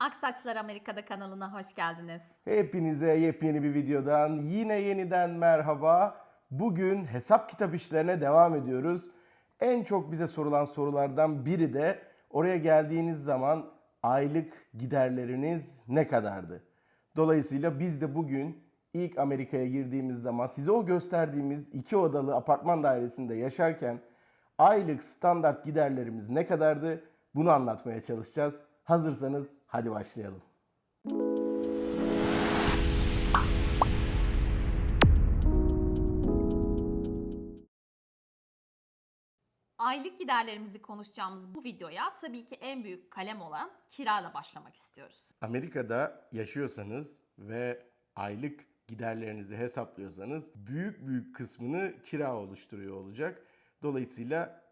Aksaçlar Amerika'da kanalına hoş geldiniz. Hepinize yepyeni bir videodan yine yeniden merhaba. Bugün hesap kitap işlerine devam ediyoruz. En çok bize sorulan sorulardan biri de oraya geldiğiniz zaman aylık giderleriniz ne kadardı? Dolayısıyla biz de bugün ilk Amerika'ya girdiğimiz zaman size o gösterdiğimiz iki odalı apartman dairesinde yaşarken aylık standart giderlerimiz ne kadardı? Bunu anlatmaya çalışacağız. Hazırsanız hadi başlayalım. Aylık giderlerimizi konuşacağımız bu videoya tabii ki en büyük kalem olan kirayla başlamak istiyoruz. Amerika'da yaşıyorsanız ve aylık giderlerinizi hesaplıyorsanız büyük büyük kısmını kira oluşturuyor olacak. Dolayısıyla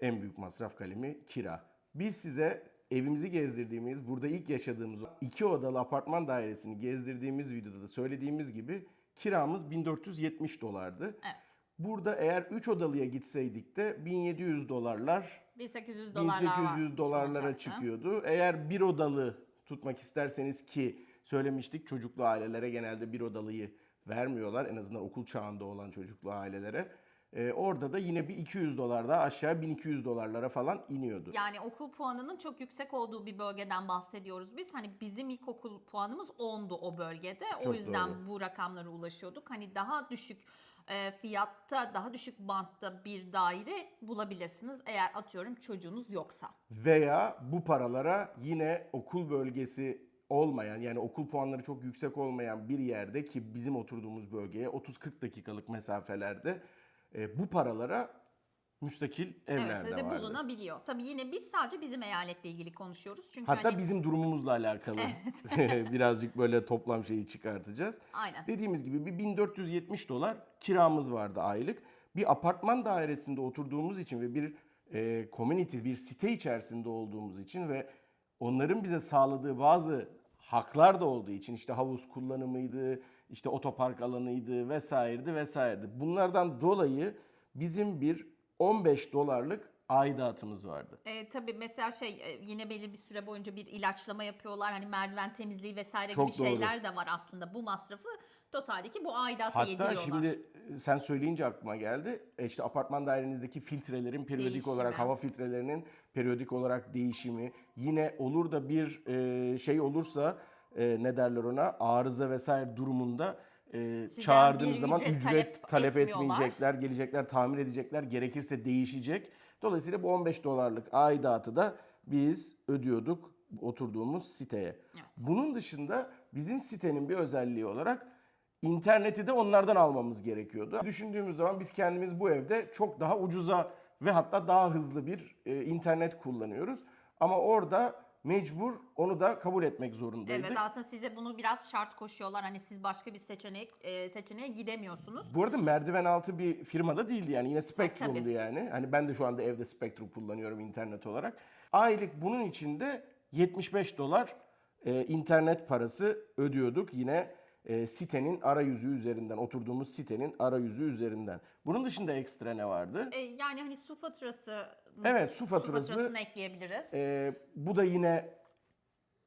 en büyük masraf kalemi kira. Biz size evimizi gezdirdiğimiz, burada ilk yaşadığımız iki odalı apartman dairesini gezdirdiğimiz videoda da söylediğimiz gibi kiramız 1470 dolardı. Evet. Burada eğer 3 odalıya gitseydik de 1700 dolarlar 1800 dolarlar 1800 var dolarlara çıkıyordu. Eğer bir odalı tutmak isterseniz ki söylemiştik çocuklu ailelere genelde bir odalıyı vermiyorlar. En azından okul çağında olan çocuklu ailelere. Ee, orada da yine bir 200 dolar daha aşağı 1200 dolarlara falan iniyordu. Yani okul puanının çok yüksek olduğu bir bölgeden bahsediyoruz biz. Hani bizim ilkokul puanımız 10'du o bölgede. o Çok yüzden doğru. bu rakamlara ulaşıyorduk. Hani daha düşük e, fiyatta, daha düşük bantta bir daire bulabilirsiniz eğer atıyorum çocuğunuz yoksa. Veya bu paralara yine okul bölgesi olmayan yani okul puanları çok yüksek olmayan bir yerde ki bizim oturduğumuz bölgeye 30-40 dakikalık mesafelerde e, bu paralara müstakil evler Evet, de vardı. bulunabiliyor. Tabii yine biz sadece bizim eyaletle ilgili konuşuyoruz. Çünkü Hatta hani, bizim durumumuzla alakalı birazcık böyle toplam şeyi çıkartacağız. Aynen. Dediğimiz gibi bir 1470 dolar kiramız vardı aylık. Bir apartman dairesinde oturduğumuz için ve bir e, community, bir site içerisinde olduğumuz için ve onların bize sağladığı bazı haklar da olduğu için işte havuz kullanımıydı, işte otopark alanıydı vesaireydi vesaireydi. Bunlardan dolayı bizim bir 15 dolarlık aidatımız vardı. E, tabii mesela şey e, yine belli bir süre boyunca bir ilaçlama yapıyorlar. Hani merdiven temizliği vesaire Çok gibi doğru. şeyler de var aslında. Bu masrafı totaldeki bu aidatı Hatta yediriyorlar. şimdi e, sen söyleyince aklıma geldi. E işte apartman dairenizdeki filtrelerin periyodik Değişimi. olarak hava filtrelerinin periyodik olarak değişimi. Yine olur da bir e, şey olursa e, ne derler ona arıza vesaire durumunda e, çağırdığınız zaman ücret ücret talep talep, etmeyecekler, gelecekler, tamir edecekler, gerekirse değişecek. Dolayısıyla bu 15 dolarlık aidatı da biz ödüyorduk oturduğumuz siteye. Bunun dışında bizim sitenin bir özelliği olarak interneti de onlardan almamız gerekiyordu. Düşündüğümüz zaman biz kendimiz bu evde çok daha ucuza ve hatta daha hızlı bir e, internet kullanıyoruz. Ama orada mecbur onu da kabul etmek zorundaydık. Evet aslında size bunu biraz şart koşuyorlar. Hani siz başka bir seçenek e, seçeneğe gidemiyorsunuz. Bu arada merdiven altı bir firmada değildi yani yine Spectrum'du Tabii. yani. Hani ben de şu anda evde Spectrum kullanıyorum internet olarak. Aylık bunun içinde 75 dolar e, internet parası ödüyorduk yine e, sitenin arayüzü üzerinden oturduğumuz sitenin arayüzü üzerinden. Bunun dışında ekstra ne vardı? E, yani hani su faturası Evet, su faturası. faturasını ekleyebiliriz. E, bu da yine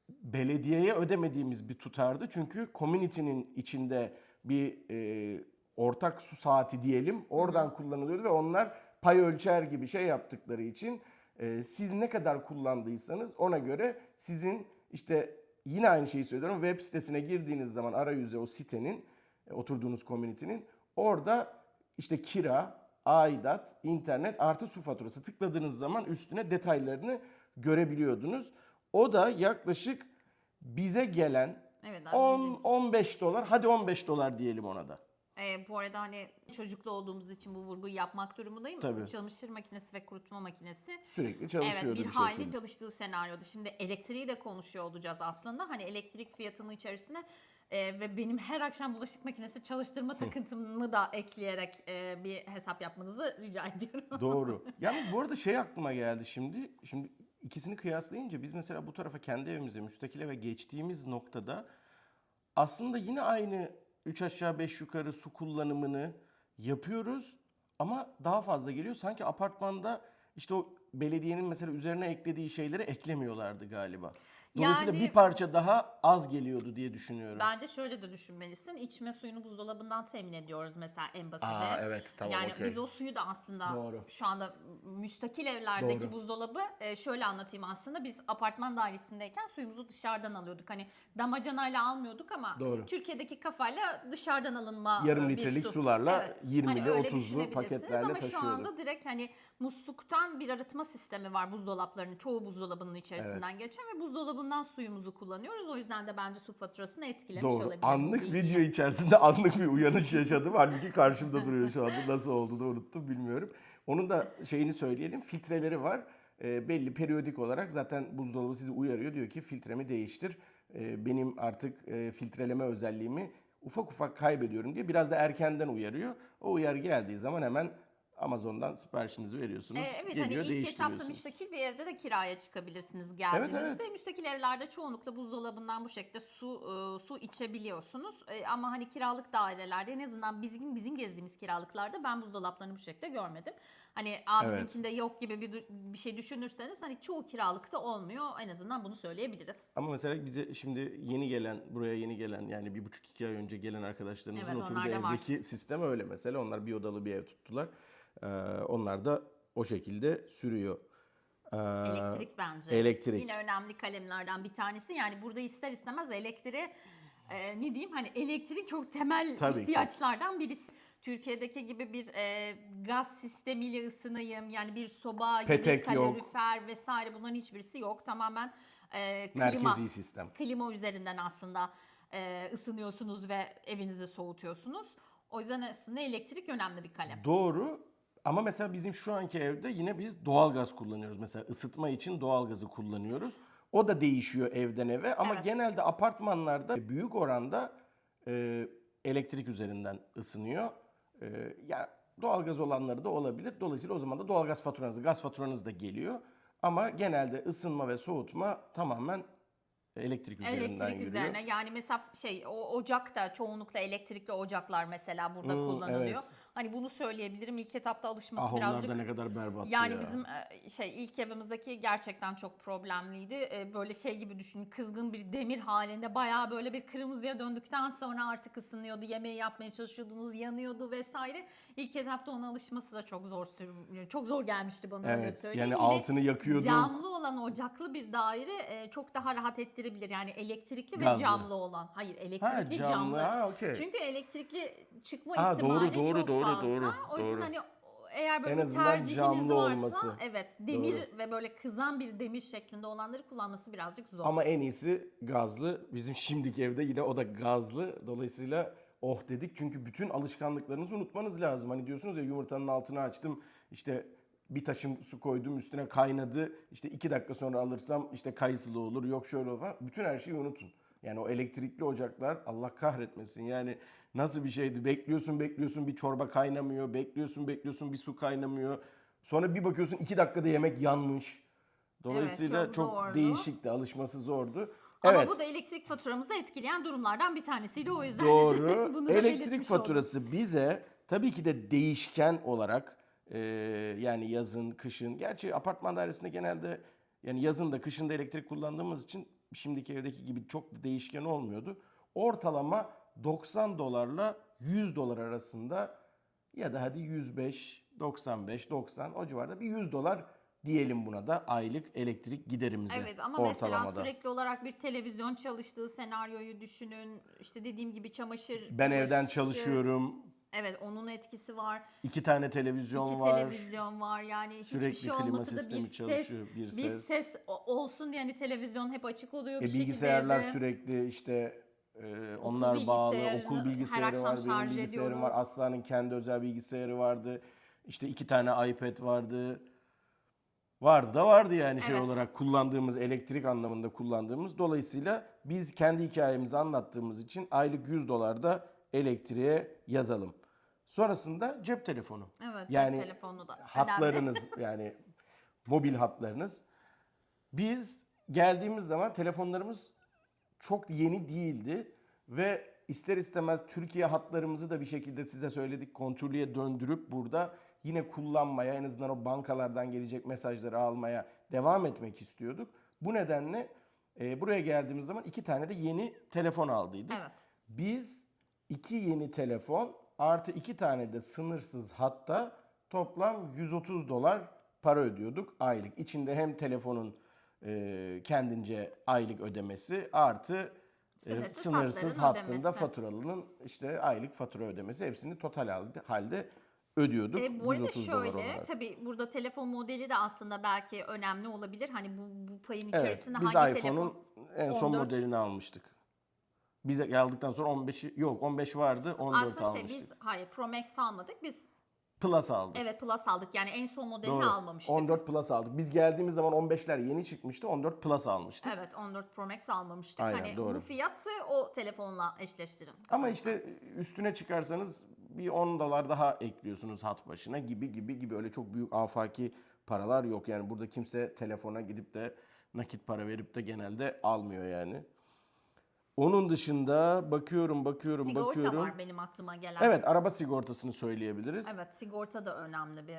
belediyeye ödemediğimiz bir tutardı. Çünkü community'nin içinde bir e, ortak su saati diyelim oradan kullanılıyordu ve onlar pay ölçer gibi şey yaptıkları için e, siz ne kadar kullandıysanız ona göre sizin işte yine aynı şeyi söylüyorum web sitesine girdiğiniz zaman arayüze o sitenin e, oturduğunuz community'nin orada işte kira, aidat, internet artı su faturası tıkladığınız zaman üstüne detaylarını görebiliyordunuz. O da yaklaşık bize gelen Evet, abi 10-15 dolar hadi 15 dolar diyelim ona da. E, bu arada hani çocuklu olduğumuz için bu vurguyu yapmak durumundayım. Tabii. Çamaşır makinesi ve kurutma makinesi Sürekli Evet çalışıyordu bir bir, hayli şekilde. çalıştığı senaryoda. Şimdi elektriği de konuşuyor olacağız aslında. Hani elektrik fiyatının içerisine e, ve benim her akşam bulaşık makinesi çalıştırma takıntımı da ekleyerek e, bir hesap yapmanızı rica ediyorum. Doğru. Yalnız bu arada şey aklıma geldi şimdi. Şimdi ikisini kıyaslayınca biz mesela bu tarafa kendi evimize müstakil eve geçtiğimiz noktada aslında yine aynı 3 aşağı 5 yukarı su kullanımını yapıyoruz ama daha fazla geliyor. Sanki apartmanda işte o belediyenin mesela üzerine eklediği şeyleri eklemiyorlardı galiba. Dolayısıyla Yani- bir parça daha az geliyordu diye düşünüyorum. Bence şöyle de düşünmelisin. İçme suyunu buzdolabından temin ediyoruz mesela en basiti. Aa, evet, tamam, Yani okey. biz o suyu da aslında Doğru. şu anda müstakil evlerdeki Doğru. buzdolabı e, şöyle anlatayım aslında. Biz apartman dairesindeyken suyumuzu dışarıdan alıyorduk. Hani damacanayla almıyorduk ama Doğru. Türkiye'deki kafayla dışarıdan alınma Yarım e, bir litrelik su. sularla Evet. 20'li, Hani öyle 30'lu düşünebilirsiniz paketlerle ama şu anda direkt hani musluktan bir arıtma sistemi var buzdolaplarının. Çoğu buzdolabının içerisinden geçen ve buzdolabından suyumuzu kullanıyoruz. O yüzden de bence su faturasını etkilemiş Doğru. olabilir. Anlık video içerisinde anlık bir uyanış yaşadım. Halbuki karşımda duruyor şu anda. Nasıl olduğunu unuttum bilmiyorum. Onun da şeyini söyleyelim. Filtreleri var. E, belli periyodik olarak zaten buzdolabı sizi uyarıyor. Diyor ki filtremi değiştir. E, benim artık e, filtreleme özelliğimi ufak ufak kaybediyorum diye biraz da erkenden uyarıyor. O uyarı geldiği zaman hemen Amazon'dan siparişinizi veriyorsunuz. Ee, evet geliyor hani ilk etapta müstakil bir evde de kiraya çıkabilirsiniz geldiğinizde. evet. Müstakil evlerde çoğunlukla buzdolabından bu şekilde su e, su içebiliyorsunuz. E, ama hani kiralık dairelerde en azından bizim bizim gezdiğimiz kiralıklarda ben buzdolaplarını bu şekilde görmedim. Hani aa Evet. yok gibi bir, bir şey düşünürseniz hani çoğu kiralıkta olmuyor. En azından bunu söyleyebiliriz. Ama mesela bize şimdi yeni gelen, buraya yeni gelen yani bir buçuk iki ay önce gelen arkadaşlarımızın Evet, oturduğu onlarda var. evdeki sistem öyle mesela. Onlar bir odalı bir ev tuttular. Ee, onlar da o şekilde sürüyor. Ee, Elektrik bence. elektrik. Yine önemli kalemlerden bir tanesi. Yani burada ister istemez elektriği e, ne diyeyim hani elektrik çok temel Tabii ki. ihtiyaçlardan birisi. Türkiye'deki gibi bir e, gaz sistemiyle ısınayım yani bir soba, Petek bir yok. kalorifer vesaire bunların hiçbirisi yok. Tamamen e, klima, Merkezi sistem. klima üzerinden aslında e, ısınıyorsunuz ve evinizi soğutuyorsunuz. O yüzden aslında elektrik önemli bir kalem. Doğru. Ama mesela bizim şu anki evde yine biz doğalgaz kullanıyoruz. Mesela ısıtma için doğalgazı kullanıyoruz. O da değişiyor evden eve ama Evet. genelde apartmanlarda büyük oranda e, elektrik üzerinden ısınıyor. E, ya doğalgaz olanları da olabilir. Dolayısıyla o zaman da doğalgaz faturanız, gaz faturanız da geliyor. Ama genelde ısınma ve soğutma tamamen elektrik üzerinden Elektrik yürüyor. üzerine yani mesela şey o ocak da çoğunlukla elektrikli ocaklar mesela burada Hmm, kullanılıyor. evet. Hani bunu söyleyebilirim ilk etapta alışması Ah onlar birazcık da ne kadar berbat yani ya. bizim e, şey ilk evimizdeki gerçekten çok problemliydi. E, Böyle şey gibi düşünün kızgın bir demir halinde bayağı böyle bir kırmızıya döndükten sonra artık ısınıyordu. Yemeği yapmaya çalışıyordunuz yanıyordu vesaire. İlk etapta ona alışması da çok zor sür- çok zor gelmişti bana öyle Evet, söyleyeyim. yani Yine altını yakıyorduk. Camlı olan ocaklı bir daire e, çok daha rahat ettirebilir. Yani elektrikli Gazlı. ve camlı olan. Hayır elektrikli camlı, camlı. ha, okey. Çünkü elektrikli çıkma Ha, ihtimali doğru, doğru, çok doğru, fazla. doğru, o yüzden doğru. hani eğer böyle En bir tercihiniz camlı varsa olması. evet demir Doğru. ve böyle kızan bir demir şeklinde olanları kullanması birazcık zor. Ama en iyisi gazlı. Bizim şimdiki evde yine o da gazlı. Dolayısıyla oh dedik. Çünkü bütün alışkanlıklarınızı unutmanız lazım. Hani diyorsunuz ya yumurtanın altını açtım. işte bir taşım su koydum üstüne kaynadı. İşte iki dakika sonra alırsam işte kayısılı olur yok şöyle olur falan. Bütün her şeyi unutun. Yani o elektrikli ocaklar Allah kahretmesin. Yani nasıl bir şeydi? Bekliyorsun bekliyorsun bir çorba kaynamıyor. Bekliyorsun bekliyorsun bir su kaynamıyor. Sonra bir bakıyorsun iki dakikada yemek yanmış. Dolayısıyla çok çok, zordu. değişikti. Alışması zordu. Ama evet. bu da elektrik faturamızı etkileyen durumlardan bir tanesiydi o yüzden. Doğru. bunu Elektrik belirtmiş oldum. faturası bize tabii ki de değişken olarak e, yani yazın, kışın. Gerçi apartman dairesinde genelde yani yazın da kışın da elektrik kullandığımız için şimdiki evdeki gibi çok değişken olmuyordu. Ortalama 90 dolarla 100 dolar arasında ya da hadi 105, 95, 90 o civarda bir 100 dolar diyelim buna da aylık elektrik giderimize Evet ama ortalamada. mesela sürekli olarak bir televizyon çalıştığı senaryoyu düşünün. İşte dediğim gibi çamaşır. Ben evden çalışıyorum. Evet onun etkisi var. iki tane televizyon İki var. televizyon var yani Sürekli hiçbir şey klima olmasa da sistemi bir ses, çalışıyor, bir bir ses. ses olsun yani televizyon hep açık oluyor E, bir şekilde. bilgisayarlar evde. sürekli işte e, onlar bağlı. bilgisayarını Okul her bilgisayarı akşam var, benim şarj bilgisayarım var. ediyoruz. Aslan'ın kendi özel bilgisayarı vardı. İşte iki tane iPad vardı. Vardı da vardı yani şey Evet. olarak kullandığımız elektrik anlamında kullandığımız. Dolayısıyla biz kendi hikayemizi anlattığımız için aylık 100 dolar da elektriğe yazalım. Sonrasında cep telefonu. Evet Yani yani, telefonu da hatlarınız yani mobil hatlarınız. Biz geldiğimiz zaman telefonlarımız çok yeni değildi ve ister istemez Türkiye hatlarımızı da bir şekilde size söyledik kontrolüye döndürüp burada yine kullanmaya en azından o bankalardan gelecek mesajları almaya devam etmek istiyorduk. Bu nedenle E, buraya geldiğimiz zaman iki tane de yeni telefon aldıydık. Evet. Biz iki yeni telefon artı iki tane de sınırsız hatta toplam 130 dolar para ödüyorduk aylık. İçinde hem telefonun e, kendince aylık ödemesi artı e, Sınırsız sınırsız hatların hattında ödemesi. faturalının işte aylık fatura ödemesi hepsini total halde, ödüyorduk. E, bu arada 130 dolar şöyle tabii burada telefon modeli de aslında belki önemli olabilir. Hani bu, bu payın Evet, içerisinde biz hangi iPhone'un telefon? en son 14. modelini almıştık. Bize geldikten sonra 15'i yok 15 vardı 14 Aslında şey almıştık. biz hayır Pro Max almadık. Biz Plus aldık. evet Plus aldık. Yani en son modelini Doğru. almamıştık. 14 Plus aldık. Biz geldiğimiz zaman 15'ler yeni çıkmıştı. 14 Plus almıştık. Evet 14 Pro Max almamıştık. Aynen, hani doğru. bu fiyatı o telefonla eşleştirin. Ama işte üstüne çıkarsanız bir 10 dolar daha ekliyorsunuz hat başına gibi gibi gibi öyle çok büyük afaki paralar yok. Yani burada kimse telefona gidip de nakit para verip de genelde almıyor yani. Onun dışında bakıyorum bakıyorum Sigorta bakıyorum. var benim aklıma gelen. Evet araba sigortasını söyleyebiliriz. Evet sigorta da önemli bir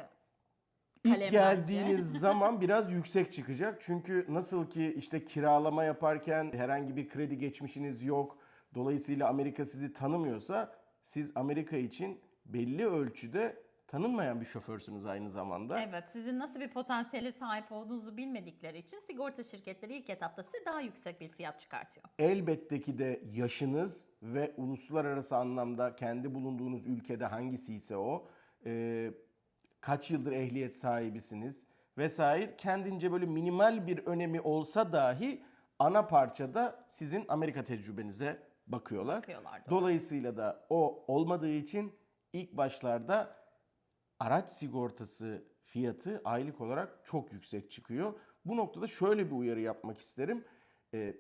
İlk kalem geldiğiniz zaman biraz yüksek çıkacak. Çünkü nasıl ki işte kiralama yaparken herhangi bir kredi geçmişiniz yok. Dolayısıyla Amerika sizi tanımıyorsa siz Amerika için belli ölçüde tanınmayan bir şoförsünüz aynı zamanda. Evet, sizin nasıl bir potansiyele sahip olduğunuzu bilmedikleri için sigorta şirketleri ilk etapta size daha yüksek bir fiyat çıkartıyor. Elbette ki de yaşınız ve uluslararası anlamda kendi bulunduğunuz ülkede hangisi ise o, e, kaç yıldır ehliyet sahibisiniz vesaire kendince böyle minimal bir önemi olsa dahi ana parçada sizin Amerika tecrübenize bakıyorlar. Bakıyorlar. Dolayısıyla da o olmadığı için ilk başlarda araç sigortası fiyatı aylık olarak çok yüksek çıkıyor. Bu noktada şöyle bir uyarı yapmak isterim. Ee,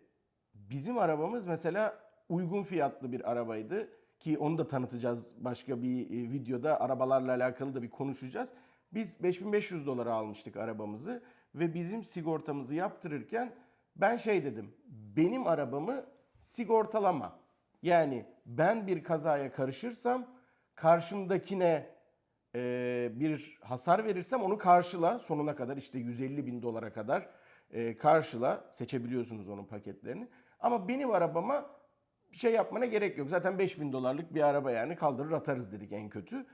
bizim arabamız mesela uygun fiyatlı bir arabaydı ki onu da tanıtacağız başka bir e, videoda arabalarla alakalı da bir konuşacağız. Biz 5500 dolara almıştık arabamızı ve bizim sigortamızı yaptırırken ben şey dedim. Benim arabamı sigortalama. Yani ben bir kazaya karışırsam karşımdakine e, bir hasar verirsem onu karşıla sonuna kadar işte 150 bin dolara kadar e, karşıla seçebiliyorsunuz onun paketlerini. Ama benim arabama bir şey yapmana gerek yok. Zaten 5000 dolarlık bir araba yani kaldırır atarız dedik en kötü.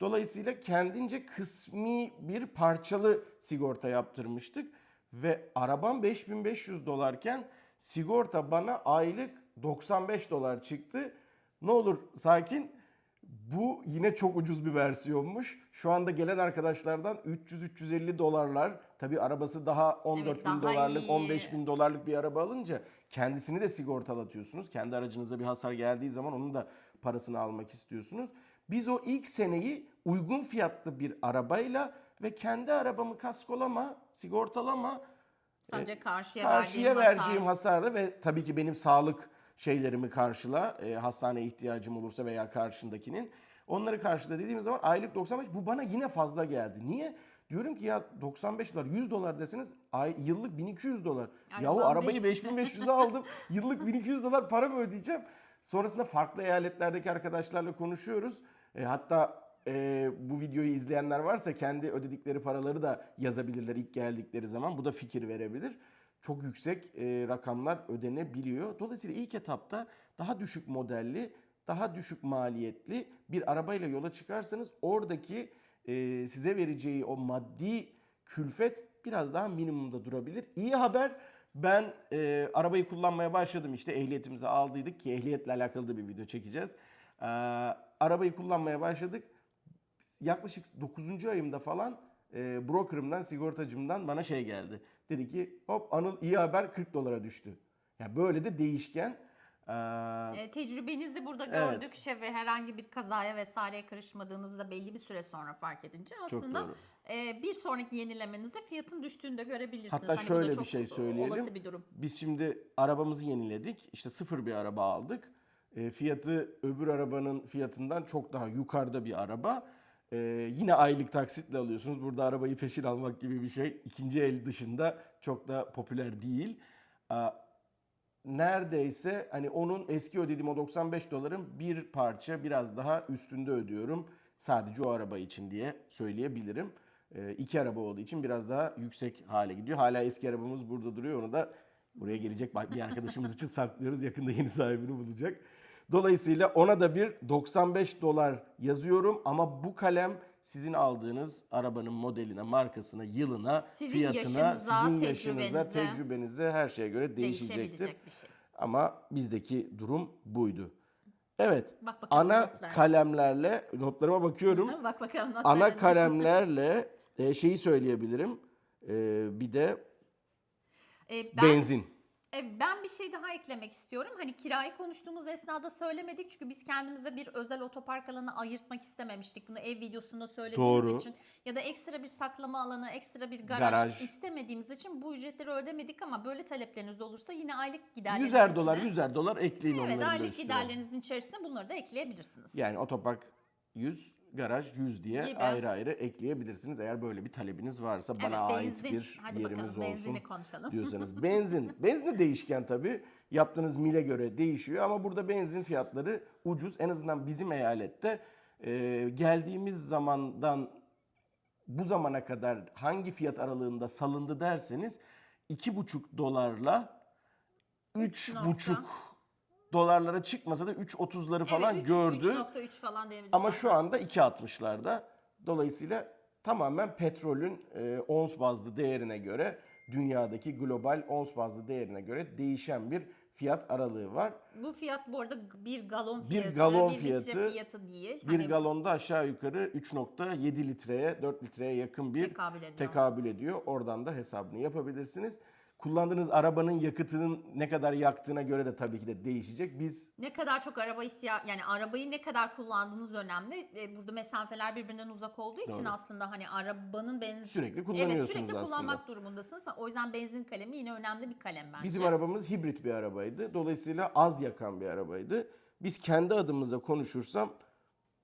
Dolayısıyla kendince kısmi bir parçalı sigorta yaptırmıştık. Ve arabam 5500 dolarken sigorta bana aylık 95 dolar çıktı. Ne olur sakin. Bu yine çok ucuz bir versiyonmuş. Şu anda gelen arkadaşlardan 300-350 dolarlar. Tabi arabası daha 14 bin daha dolarlık, iyi. 15 bin dolarlık bir araba alınca kendisini de sigortalatıyorsunuz. Kendi aracınıza bir hasar geldiği zaman onun da parasını almak istiyorsunuz. Biz o ilk seneyi uygun fiyatlı bir arabayla ve kendi arabamı kaskolama, sigortalama Sadece karşıya, karşıya verdiğim vereceğim hasar. hasarı ve tabii ki benim sağlık şeylerimi karşıla. E, hastane ihtiyacım olursa veya karşındakinin. Onları karşıla dediğimiz zaman aylık 95 bu bana yine fazla geldi. Niye? Diyorum ki ya 95 dolar 100 dolar deseniz ay, yıllık 1200 dolar. Yani Yahu arabayı beş- 5500'e aldım. Yıllık 1200 dolar para mı ödeyeceğim? Sonrasında farklı eyaletlerdeki arkadaşlarla konuşuyoruz. E, hatta e, bu videoyu izleyenler varsa kendi ödedikleri paraları da yazabilirler ilk geldikleri zaman. Bu da fikir verebilir. Çok yüksek e, rakamlar ödenebiliyor. Dolayısıyla ilk etapta daha düşük modelli, daha düşük maliyetli bir arabayla yola çıkarsanız oradaki e, size vereceği o maddi külfet biraz daha minimumda durabilir. İyi haber ben e, arabayı kullanmaya başladım işte ehliyetimizi aldıydık ki ehliyetle alakalı da bir video çekeceğiz. E, arabayı kullanmaya başladık yaklaşık 9. ayımda falan e, brokerımdan, sigortacımdan bana şey geldi. Dedi ki hop Anıl iyi haber 40 dolara düştü. Ya böyle de değişken. e, E, tecrübenizi burada Evet. gördük şey ve herhangi bir kazaya vesaireye karışmadığınızı da belli bir süre sonra fark edince aslında e, bir sonraki yenilemenizde fiyatın düştüğünü de görebilirsiniz. Hatta Hani şöyle bir şey söyleyelim. Bir durum. Biz şimdi arabamızı yeniledik. İşte sıfır bir araba aldık. E, fiyatı öbür arabanın fiyatından çok daha yukarıda bir araba. E, yine aylık taksitle alıyorsunuz. Burada arabayı peşin almak gibi bir şey. ikinci el dışında çok da popüler değil. A, neredeyse hani onun eski ödediğim o 95 doların bir parça biraz daha üstünde ödüyorum. Sadece o araba için diye söyleyebilirim. E, iki araba olduğu için biraz daha yüksek hale gidiyor. Hala eski arabamız burada duruyor. Onu da Buraya gelecek bir arkadaşımız için saklıyoruz. Yakında yeni sahibini bulacak. Dolayısıyla ona da bir 95 dolar yazıyorum ama bu kalem sizin aldığınız arabanın modeline, markasına, yılına, Sizin fiyatına, yaşınıza, sizin yaşınıza, tecrübenize tecrübenize her şeye göre değişecektir. Şey. Ama bizdeki durum buydu. Evet. Bak bakalım ana notlara. kalemlerle notlarıma bakıyorum. Bak bakalım. not ana kalemlerle e, şeyi söyleyebilirim. E, bir de Ee, ben, benzin. E, ben bir şey daha eklemek istiyorum. Hani kirayı konuştuğumuz esnada söylemedik çünkü biz kendimize bir özel otopark alanı ayırtmak istememiştik. Bunu ev videosunda söylediğimiz Doğru. için ya da ekstra bir saklama alanı, ekstra bir garaj, Garaj. istemediğimiz için bu ücretleri ödemedik ama böyle talepleriniz olursa yine aylık giderleriniz 100'er dolar, içine- 100'er dolar ekleyin Evet onların da aylık giderlerinizin içerisine bunları da ekleyebilirsiniz. Yani otopark 100, garaj 100 diye Gibi. ayrı ayrı ekleyebilirsiniz. Eğer böyle bir talebiniz varsa bana Evet, ait benzin. bir Hadi yerimiz bakalım, olsun konuşalım. diyorsanız. Benzin. Benzin de değişken tabii. Yaptığınız mile göre değişiyor ama burada benzin fiyatları ucuz. En azından bizim eyalette e, geldiğimiz zamandan bu zamana kadar hangi fiyat aralığında salındı derseniz 2,5 dolarla 3,5 dolarlara çıkmasa da 3.30'ları falan evet, üç- gördü. 3.3 falan diyebiliriz. Ama şu anda 2.60'larda. Dolayısıyla tamamen petrolün e, ons bazlı değerine göre dünyadaki global ons bazlı değerine göre değişen bir fiyat aralığı var. Bu fiyat bu arada bir galon Bir fiyatı, galon bir fiyatı, fiyatı değil. Bir Hani galonda aşağı yukarı 3.7 litreye 4 litreye yakın bir Tekabül ediyor. tekabül ediyor. Oradan da hesabını yapabilirsiniz. Kullandığınız arabanın yakıtının ne kadar yaktığına göre de tabii ki de değişecek. Biz ne kadar çok araba ihtiyaç yani arabayı ne kadar kullandığınız önemli. E, Burada mesafeler birbirinden uzak olduğu için Doğru. aslında hani arabanın benzin Sürekli kullanıyorsunuz evet, sürekli aslında. kullanmak durumundasınız. O yüzden benzin kalemi yine önemli bir kalem bence. Bizim arabamız hibrit bir arabaydı. Dolayısıyla az yakan bir arabaydı. Biz kendi adımıza konuşursam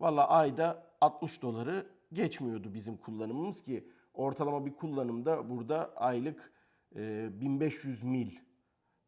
valla ayda 60 doları geçmiyordu bizim kullanımımız ki ortalama bir kullanımda burada aylık e, 1500 mil.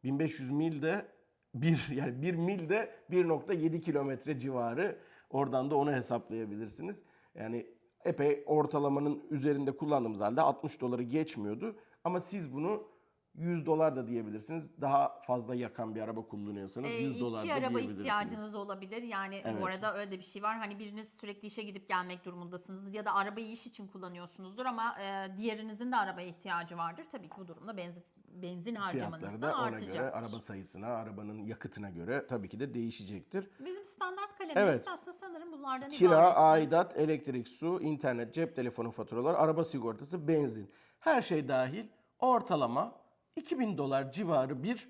1500 mil de bir yani bir mil de 1.7 kilometre civarı. Oradan da onu hesaplayabilirsiniz. Yani epey ortalamanın üzerinde kullandığımız halde 60 doları geçmiyordu. Ama siz bunu 100 dolar da diyebilirsiniz. Daha fazla yakan bir araba kullanıyorsanız Ee, 100 dolar da iki araba diyebilirsiniz. ihtiyacınız olabilir. Yani Evet. bu arada öyle bir şey var. Hani biriniz sürekli işe gidip gelmek durumundasınız ya da arabayı iş için kullanıyorsunuzdur ama e, diğerinizin de arabaya ihtiyacı vardır. Tabii ki bu durumda benzin benzin harcamanız da da ona artacaktır. göre, araba sayısına, arabanın yakıtına göre tabii ki de değişecektir. Bizim standart kalemimiz Evet. aslında sanırım bunlardan Kira, ibaret. aidat, elektrik, su, internet, cep telefonu faturaları, araba sigortası, benzin. Her şey dahil ortalama 2000 dolar civarı bir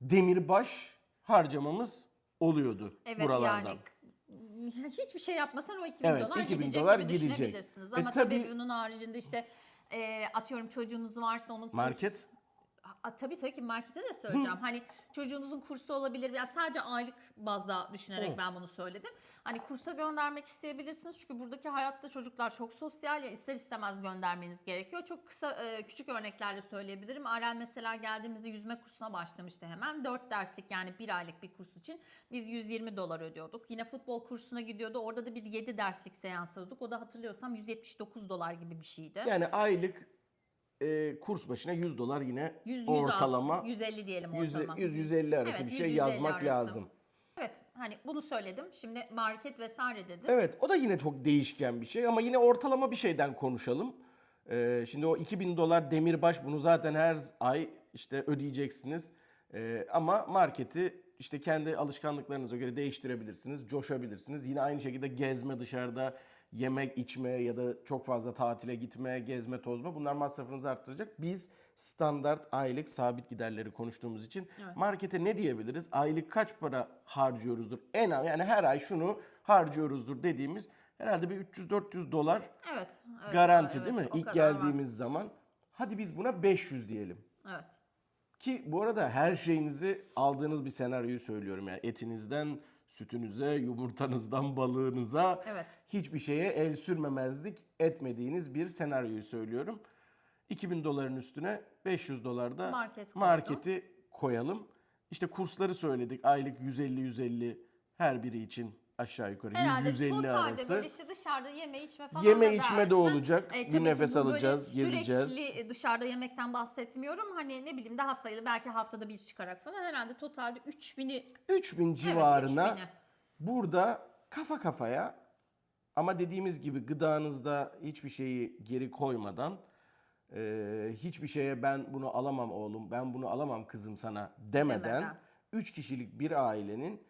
demirbaş harcamamız oluyordu Evet buralardan. yani hiçbir şey yapmasan o 2000 Evet, dolar 2000 gidecek dolar gibi gidecek. düşünebilirsiniz. E Ama tabii, tabii- bunun haricinde işte e, atıyorum çocuğunuz varsa onun Market A, tabii tabii ki markete de söyleyeceğim. Hani çocuğunuzun kursu olabilir. Yani sadece aylık bazda düşünerek Hı. ben bunu söyledim. Hani kursa göndermek isteyebilirsiniz. Çünkü buradaki hayatta çocuklar çok sosyal ya ister istemez göndermeniz gerekiyor. Çok kısa e, küçük örneklerle söyleyebilirim. Arel mesela geldiğimizde yüzme kursuna başlamıştı hemen. 4 derslik yani bir aylık bir kurs için biz 120 dolar ödüyorduk. Yine futbol kursuna gidiyordu. Orada da bir 7 derslik seans alıyorduk. O da hatırlıyorsam 179 dolar gibi bir şeydi. yani aylık e, kurs başına 100 dolar yine 100, 100 ortalama az, 150 diyelim 100 ortalama. 100-150 arası Evet, bir şey 100-150 yazmak arası. lazım. Evet hani bunu söyledim. Şimdi market vesaire dedim. Evet o da yine çok değişken bir şey ama yine ortalama bir şeyden konuşalım. Ee, şimdi o 2000 dolar demirbaş bunu zaten her ay işte ödeyeceksiniz. Ee, ama marketi işte kendi alışkanlıklarınıza göre değiştirebilirsiniz, coşabilirsiniz. Yine aynı şekilde gezme dışarıda yemek içme ya da çok fazla tatile gitme, gezme, tozma bunlar masrafınızı arttıracak. Biz standart aylık sabit giderleri konuştuğumuz için markete ne diyebiliriz? Aylık kaç para harcıyoruzdur? En az yani her ay şunu harcıyoruzdur dediğimiz herhalde bir 300-400 dolar Evet. evet, garanti evet, değil mi? İlk kadar var. geldiğimiz zaman. Hadi biz buna 500 diyelim. Evet. Ki bu arada her şeyinizi aldığınız bir senaryoyu söylüyorum. Yani etinizden sütünüze, yumurtanızdan balığınıza Evet. hiçbir şeye el sürmemezlik etmediğiniz bir senaryoyu söylüyorum. 2000 doların üstüne 500 dolar da Market koydum. marketi koyalım. İşte kursları söyledik. Aylık 150-150 her biri için aşağı yukarı Herhalde 150 totalde arası. böyle işte dışarıda yeme içme falan Yeme da içme de olacak. e, bir ki nefes bu böyle alacağız, gezeceğiz. Sürekli dışarıda yemekten bahsetmiyorum. Hani ne bileyim daha sayılı belki haftada bir çıkarak falan herhalde totalde 3000'i 3000 civarına Evet, 3000'i. burada kafa kafaya ama dediğimiz gibi gıdanızda hiçbir şeyi geri koymadan e, hiçbir şeye ben bunu alamam oğlum, ben bunu alamam kızım sana demeden Demeden. 3 kişilik bir ailenin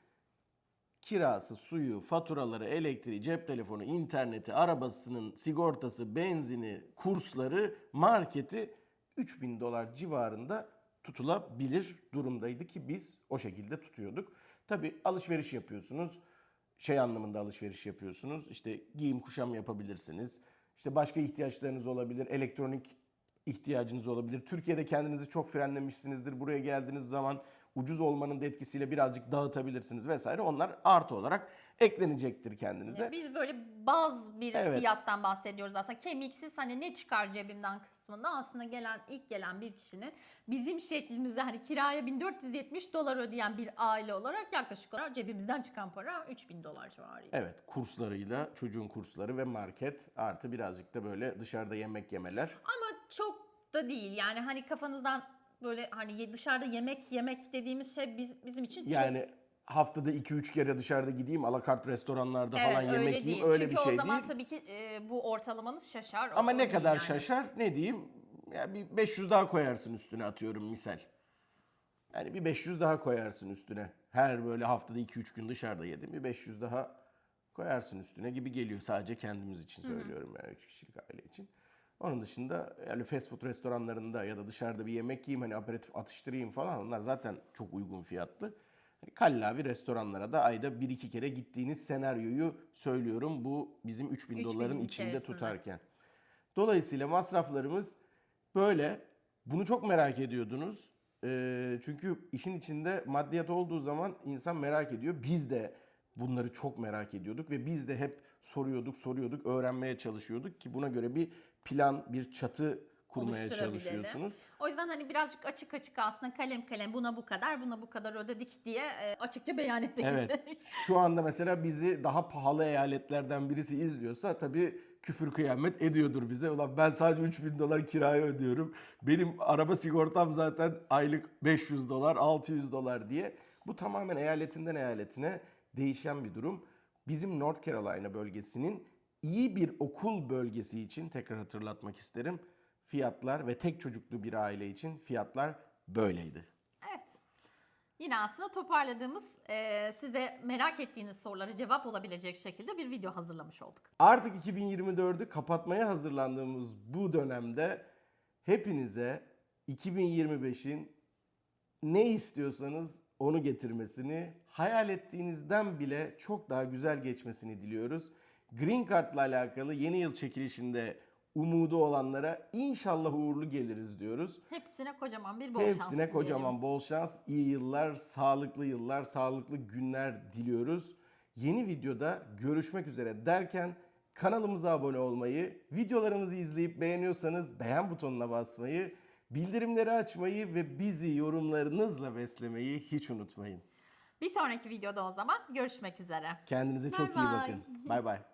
kirası, suyu, faturaları, elektriği, cep telefonu, interneti, arabasının sigortası, benzini, kursları, marketi 3000 dolar civarında tutulabilir durumdaydı ki biz o şekilde tutuyorduk. Tabi alışveriş yapıyorsunuz. Şey anlamında alışveriş yapıyorsunuz. İşte giyim kuşam yapabilirsiniz. İşte başka ihtiyaçlarınız olabilir. Elektronik ihtiyacınız olabilir. Türkiye'de kendinizi çok frenlemişsinizdir. Buraya geldiğiniz zaman ucuz olmanın da etkisiyle birazcık dağıtabilirsiniz vesaire. Onlar artı olarak eklenecektir kendinize. Biz böyle baz bir Evet. fiyattan bahsediyoruz aslında. Kemiksiz hani ne çıkar cebimden kısmında aslında gelen ilk gelen bir kişinin bizim şeklimizde hani kiraya 1470 dolar ödeyen bir aile olarak yaklaşık olarak cebimizden çıkan para 3000 dolar civarıydı. Evet kurslarıyla çocuğun kursları ve market artı birazcık da böyle dışarıda yemek yemeler. Ama çok da değil yani hani kafanızdan böyle hani dışarıda yemek yemek dediğimiz şey biz, bizim için çok Yani haftada 2-3 kere dışarıda gideyim alakart restoranlarda Evet, falan yemek yiyeyim değil. öyle Çünkü bir şey o zaman değil. tabii ki e, bu ortalamanız şaşar. Ama ne değil kadar yani. şaşar ne diyeyim? Ya bir 500 daha koyarsın üstüne atıyorum misal. Yani bir 500 daha koyarsın üstüne. Her böyle haftada 2-3 gün dışarıda yedim. Bir 500 daha koyarsın üstüne gibi geliyor. Sadece kendimiz için söylüyorum yani 3 kişilik aile için. Onun dışında yani fast food restoranlarında ya da dışarıda bir yemek yiyeyim hani aperatif atıştırayım falan onlar zaten çok uygun fiyatlı. Hani kallavi restoranlara da ayda bir iki kere gittiğiniz senaryoyu söylüyorum. Bu bizim 3000 3000 doların içinde içerisinde. tutarken. Dolayısıyla masraflarımız böyle. Bunu çok merak ediyordunuz. Ee, çünkü işin içinde maddiyat olduğu zaman insan merak ediyor. Biz de bunları çok merak ediyorduk ve biz de hep soruyorduk, soruyorduk, öğrenmeye çalışıyorduk ki buna göre bir plan, bir çatı kurmaya çalışıyorsunuz. O yüzden hani birazcık açık açık aslında kalem kalem buna bu kadar buna bu kadar ödedik diye e, açıkça beyan etmek Evet. Şu anda mesela bizi daha pahalı eyaletlerden birisi izliyorsa tabii küfür kıyamet ediyordur bize. Ulan ben sadece 3000 dolar kiraya ödüyorum. Benim araba sigortam zaten aylık 500 dolar, 600 dolar diye. Bu tamamen eyaletinden eyaletine değişen bir durum. Bizim North Carolina bölgesinin iyi bir okul bölgesi için tekrar hatırlatmak isterim. Fiyatlar ve tek çocuklu bir aile için fiyatlar böyleydi. Evet. Yine aslında toparladığımız e, size merak ettiğiniz sorulara cevap olabilecek şekilde bir video hazırlamış olduk. Artık 2024'ü kapatmaya hazırlandığımız bu dönemde hepinize 2025'in ne istiyorsanız onu getirmesini, hayal ettiğinizden bile çok daha güzel geçmesini diliyoruz. Green Card'la alakalı yeni yıl çekilişinde umudu olanlara inşallah uğurlu geliriz diyoruz. Hepsine kocaman bir bol şans Hepsine kocaman bol şans, iyi yıllar, sağlıklı yıllar, sağlıklı günler diliyoruz. Yeni videoda görüşmek üzere derken kanalımıza abone olmayı, videolarımızı izleyip beğeniyorsanız beğen butonuna basmayı, bildirimleri açmayı ve bizi yorumlarınızla beslemeyi hiç unutmayın. Bir sonraki videoda o zaman görüşmek üzere. Kendinize çok iyi Bye bye. bakın. Bay bay.